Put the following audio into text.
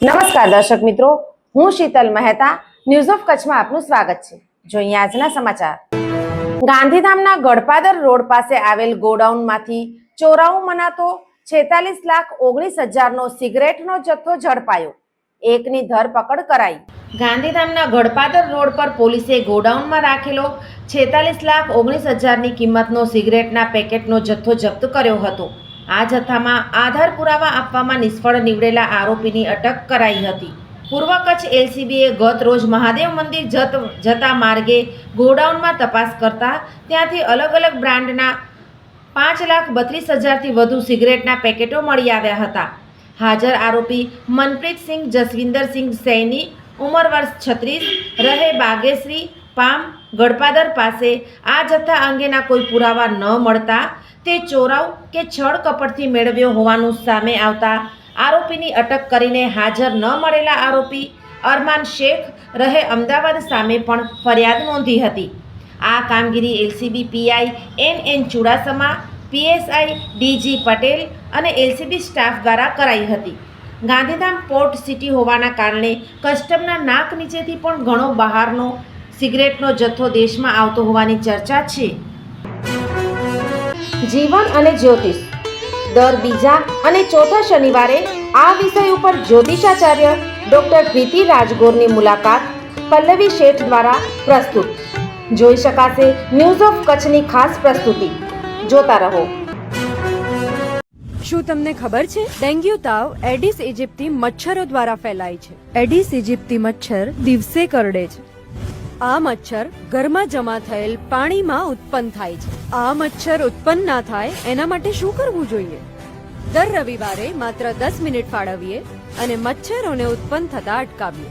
નમસ્કાર દર્શક મિત્રો, હું શીતલ મહેતા ન્યૂઝ ઓફ કચ્છમાં આપનું સ્વાગત છે. જોઈએ આજના સમાચાર. ગાંધીધામના ગડપાદર રોડ પાસે આવેલ ગોડાઉનમાંથી ચોરાઉ મનાતો છેતાલીસ લાખ ઓગણીસ હજારનો સિગરેટનો જથ્થો ઝડપાયો. એકની ધરપકડ કરાઈ. ગાંધીધામના ગડપાદર રોડ પર પોલીસે ગોડાઉનમાં રાખેલો છેતાલીસ લાખ ઓગણીસ હજારની કિંમતનો સિગરેટના પેકેટનો જથ્થો જપ્ત કર્યો હતો. આ જથ્થામાં આધાર પુરાવા આપવામાં નિષ્ફળ નીવડેલા આરોપીની અટક કરાઈ હતી. પૂર્વ કચ્છ એલસીબીએ ગત રોજ મહાદેવ મંદિર જત, જતા માર્ગે ગોડાઉનમાં તપાસ કરતા ત્યાંથી અલગ અલગ બ્રાન્ડના પાંચ લાખ બત્રીસ હજારથી વધુ સિગરેટના પેકેટો મળી આવ્યા હતા. હાજર આરોપી મનપ્રીતસિંહ જસવિંદરસિંહ સૈની, ઉંમર વર્ષ છત્રીસ, રહે બાગેશ્રી, પામ ગડપાદર પાસે આ જથ્થા અંગેના કોઈ પુરાવા ન મળતા તે ચોરાવ કે છળ કપટથી મેળવ્યો હોવાનું સામે આવતા આરોપીની અટક કરીને હાજર ન મળેલા આરોપી અરમાન શેખ રહે અમદાવાદ સામે પણ ફરિયાદ નોંધી હતી. આ કામગીરી LCB PI N N Chudasama, PSI DG Patel અને એલસીબી સ્ટાફ દ્વારા કરાઈ હતી. ગાંધીધામ પોર્ટ સિટી હોવાના કારણે કસ્ટમના નાક નીચેથી પણ ઘણો બહારનો સિગરેટનો જથ્થો દેશમાં આવતો હોવાની ચર્ચા છે. જીવન અને જ્યોતિષ. દર બીજા અને ચોથા શનિવારે આ વિષય ઉપર જ્યોતિષાચાર્ય ડોક્ટર પ્રીતિ રાજગોરની મુલાકાત પલ્લવી શેઠ દ્વારા પ્રસ્તુત. જોઈ શકાશે ન્યૂઝ ઓફ કચ્છની ખાસ પ્રસ્તુતિ. જોતા રહો. શું તમને ખબર છે? ડેન્ગ્યુ તાવ એડિસ ઇજિપ્તી મચ્છરો દ્વારા ફેલાય છે. એડિસ ઇજિપ્તી મચ્છર દિવસે કરડે છે. આ મચ્છર ઘરમાં જમા થયેલ પાણીમાં ઉત્પન્ન થાય છે. આ મચ્છર ઉત્પન્ન ના થાય, એના માટે શું કરવું જોઈએ? દર રવિવારે માત્ર દસ મિનિટ ફાળવીએ અને મચ્છરોને ઉત્પન્ન થતા અટકાવીએ.